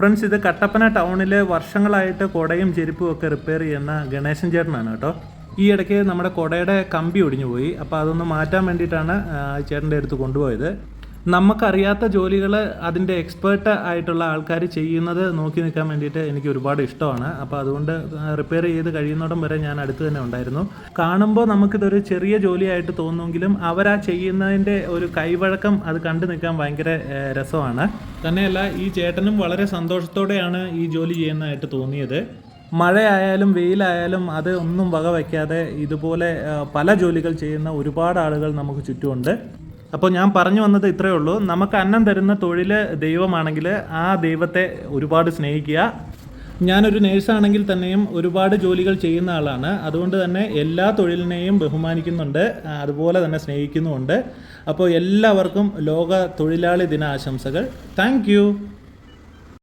Friends ഇത് കട്ടപ്പന ടൗണിൽ വർഷങ്ങളായിട്ട് കുടയും ചെരുപ്പും ഒക്കെ റിപ്പയർ ചെയ്യുന്ന ഗണേശൻ ചേട്ടനാണ് കേട്ടോ. ഈ ഇടയ്ക്ക് നമ്മുടെ കുടയുടെ കമ്പി ഒടിഞ്ഞു പോയി. അപ്പോൾ അതൊന്ന് മാറ്റാൻ വേണ്ടിയിട്ടാണ് ചേട്ടന്റെ അടുത്ത് കൊണ്ടുപോയത്. നമുക്കറിയാത്ത ജോലികൾ അതിന്റെ എക്സ്പേർട്ട് ആയിട്ടുള്ള ആൾക്കാർ ചെയ്യുന്നത് നോക്കി നിൽക്കാൻ വേണ്ടിയിട്ട് എനിക്ക് ഒരുപാട് ഇഷ്ടമാണ്. അപ്പോൾ അതുകൊണ്ട് റിപ്പയർ ചെയ്ത് കഴിയുന്നിടം വരെ ഞാൻ അടുത്ത് തന്നെ ഉണ്ടായിരുന്നു. കാണുമ്പോൾ നമുക്കിതൊരു ചെറിയ ജോലിയായിട്ട് തോന്നുമെങ്കിലും അവരാ ചെയ്യുന്നതിന്റെ ഒരു കൈവഴക്കം അത് കണ്ടു നിൽക്കാൻ ഭയങ്കര രസമാണ്. തന്നെയല്ല ഈ ചേട്ടനും വളരെ സന്തോഷത്തോടെയാണ് ഈ ജോലി ചെയ്യുന്നതായിട്ട് തോന്നിയത്. മഴയായാലും വെയിലായാലും അത് ഒന്നും വക വയ്ക്കാതെ ഇതുപോലെ പല ജോലികൾ ചെയ്യുന്ന ഒരുപാട് ആളുകൾ നമുക്ക് ചുറ്റുമുണ്ട്. അപ്പോൾ ഞാൻ പറഞ്ഞു വന്നത് ഇത്രയേ ഉള്ളൂ. നമുക്ക് അന്നം തരുന്ന തൊഴിൽ ദൈവമാണെങ്കിൽ ആ ദൈവത്തെ ഒരുപാട് സ്നേഹിക്കുക. ഞാനൊരു നേഴ്സാണെങ്കിൽ തന്നെയും ഒരുപാട് ജോലികൾ ചെയ്യുന്ന ആളാണ്. അതുകൊണ്ട് തന്നെ എല്ലാ തൊഴിലിനെയും ബഹുമാനിക്കുന്നുണ്ട്. അതുപോലെ തന്നെ സ്നേഹിക്കുന്നുമുണ്ട്. അപ്പോൾ എല്ലാവർക്കും ലോക തൊഴിലാളി ദിനാശംസകൾ. താങ്ക്